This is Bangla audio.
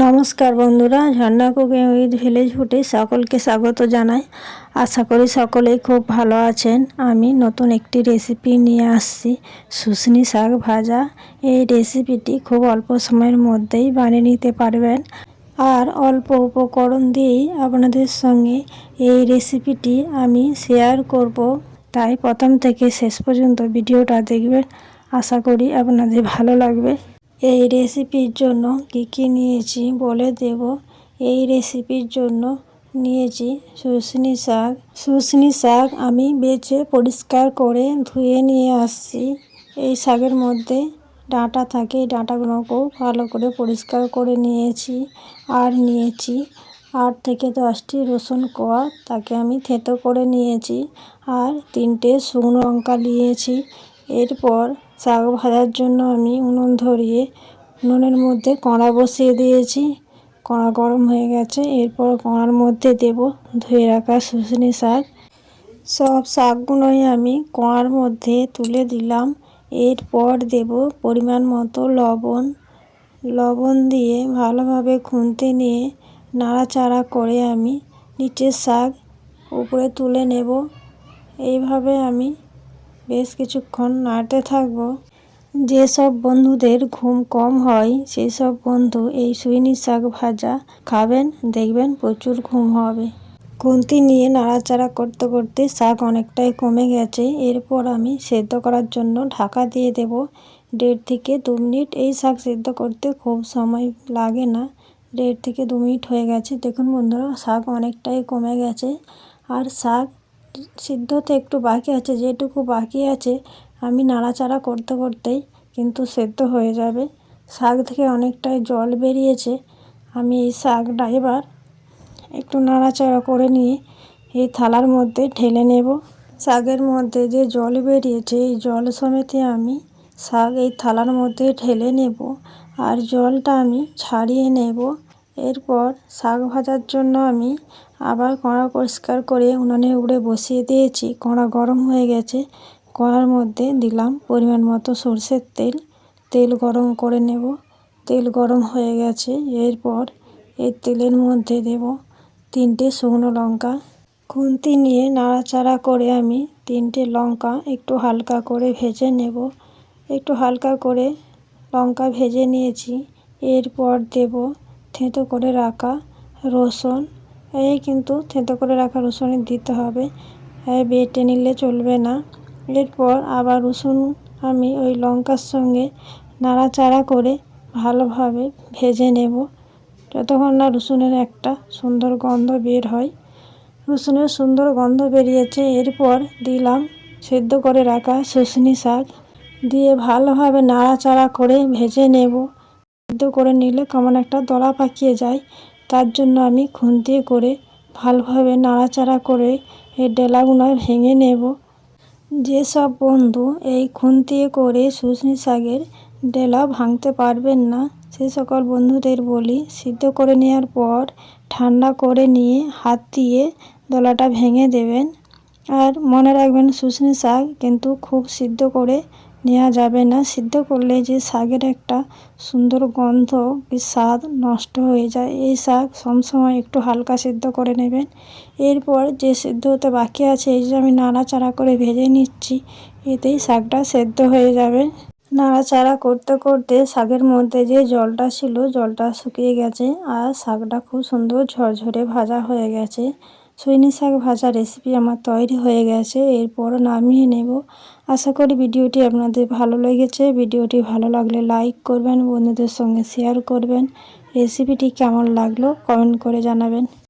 নমস্কার বন্ধুরা, ঝর্ণা কুকিং উইথ ভিলেজ ফুটে সকলকে স্বাগত জানাই। আশা করি সকলেই খুব ভালো আছেন। আমি নতুন একটি রেসিপি নিয়ে আসছি শুশনি শাক ভাজা। এই রেসিপিটি খুব অল্প সময়ের মধ্যেই বানিয়ে নিতে পারবেন। আর অল্প উপকরণ দিয়েই আপনাদের সঙ্গে এই রেসিপিটি আমি শেয়ার করব। তাই প্রথম থেকে শেষ পর্যন্ত ভিডিওটা দেখবেন। আশা করি আপনাদের ভালো লাগবে। এই রেসিপির জন্য কি কি নিয়েছি বলে দেব। এই রেসিপির জন্য নিয়েছি শুশনি শাক। শুশনি শাক আমি বেছে পরিষ্কার করে ধুয়ে নিয়ে আসছি। এই শাকের মধ্যে ডাঁটা থাকে, এই ডাঁটাগুলোকেও ভালো করে পরিষ্কার করে নিয়েছি আর নিয়েছি আট থেকে দশটি রসুন কোয়া, তাকে আমি থেতো করে নিয়েছি। আর তিনটে শুকনো লঙ্কা নিয়েছি। এরপর শাক ভাজার জন্য আমি উনুন ধরিয়ে, উনুনের মধ্যে কড়া বসিয়ে দিয়েছি। কড়া গরম হয়ে গেছে। এরপর কড়ার মধ্যে দেব ধুয়ে রাখা শুশনি শাক। সব শাকগুলোই আমি কড়ার মধ্যে তুলে দিলাম। এরপর দেব পরিমাণ মতো লবণ। লবণ দিয়ে ভালোভাবে খুনতে নিয়ে নাড়াচাড়া করে আমি নিচের শাক উপরে তুলে নেব। এইভাবে আমি বেশ কিছুক্ষণ নাড়তে থাকব। যেসব বন্ধুদের ঘুম কম হয় সেই সব বন্ধু এই সুইনি শাক ভাজা খাবেন, দেখবেন প্রচুর ঘুম হবে। খুন্তি নিয়ে নাড়াচাড়া করতে করতে শাক অনেকটাই কমে গেছে। এরপর আমি সেদ্ধ করার জন্য ঢাকা দিয়ে দেব দেড় থেকে দু মিনিট। এই শাক সেদ্ধ করতে খুব সময় লাগে না, দেড় থেকে দু মিনিট হয়ে গেছে। দেখুন বন্ধুরা, শাক অনেকটাই কমে গেছে। আর শাক সিদ্ধতে একটু বাকি আছে, যেটুকু বাকি আছে আমি নাড়াচাড়া করতে করতেই কিন্তু সেদ্ধ হয়ে যাবে। শাক থেকে অনেকটাই জল বেরিয়েছে। আমি এই শাকটা এবার একটু নাড়াচাড়া করে নিয়ে এই থালার মধ্যে ঢেলে নেব। শাকের মধ্যে যে জল বেরিয়েছে, এই জল সমেতে আমি শাক এই থালার মধ্যে ঢেলে নেব। আর জলটা আমি ছাড়িয়ে নেব। এরপর শাক ভাজার জন্য আমি আবার কড়া পরিষ্কার করে উনানে উড়ে বসিয়ে দিয়েছি। কড়া গরম হয়ে গেছে। কড়ার মধ্যে দিলাম পরিমাণ মতো সর্ষের তেল। তেল গরম করে নেব। তেল গরম হয়ে গেছে। এরপর এই তেলের মধ্যে দেব তিনটে শুকনো লঙ্কা। খুন্তি নিয়ে নাড়াচাড়া করে আমি তিনটে লঙ্কা একটু হালকা করে ভেজে নেব। একটু হালকা করে লঙ্কা ভেজে নিয়েছি। এরপর দেব থেঁতো করে রাখা রসুন। এই কিন্তু থেঁতো করে রাখা রসুন দিতে হবে। বেটে নিলে চলবে না। এরপর আবার রসুন আমি ওই লঙ্কার সঙ্গে নাড়াচাড়া করে ভালোভাবে ভেজে নেব। যতক্ষণ না রসুনের একটা সুন্দর গন্ধ বের হয়। রসুনের সুন্দর গন্ধ বেরিয়েছে। এরপর দিলাম সেদ্ধ করে রাখা শুশনি শাক। দিয়ে ভালোভাবে নাড়াচাড়া করে ভেজে নেব। সেদ্ধ করে নিলে কেমন একটা দলা পাকিয়ে যায়, তার জন্য আমি খুন্তি করে ভালোভাবে নাড়াচাড়া করে এই ডেলাগুলো ভেঙে নেব। যেসব বন্ধু এই খুন্তি করে শুশনি শাকের ডেলা ভাঙতে পারবেন না, সে সকল বন্ধুদের বলি, সিদ্ধ করে নেওয়ার পর ঠান্ডা করে নিয়ে হাত দিয়ে দলাটা ভেঙে দেবেন। আর মনে রাখবেন শুশনি শাক কিন্তু খুব সিদ্ধ করে নেওয়া যাবে না। সিদ্ধ করলে যে শাকের একটা সুন্দর গন্ধ, কি স্বাদ নষ্ট হয়ে যায়। এই শাক সবসময় একটু হালকা সিদ্ধ করে নেবেন। এরপর যে সিদ্ধ হতে বাকি আছে, এই যে আমি নাড়াচাড়া করে ভেজে নিচ্ছি, এতেই শাকটা সেদ্ধ হয়ে যাবে। নাড়াচাড়া করতে করতে শাকের মধ্যে যে জলটা ছিল, জলটা শুকিয়ে গেছে আর শাকটা খুব সুন্দর ঝরঝরে ভাজা হয়ে গেছে। সৈনি শাক ভাজা রেসিপি আমার তৈরি হয়ে গেছে এরপর নামিয়ে নেব। আশা করি ভিডিওটি আপনাদের ভালো লেগেছে। ভিডিওটি ভালো লাগলে লাইক করবেন, বন্ধুদের সঙ্গে শেয়ার করবেন। রেসিপিটি কেমন লাগল কমেন্ট করে জানাবেন।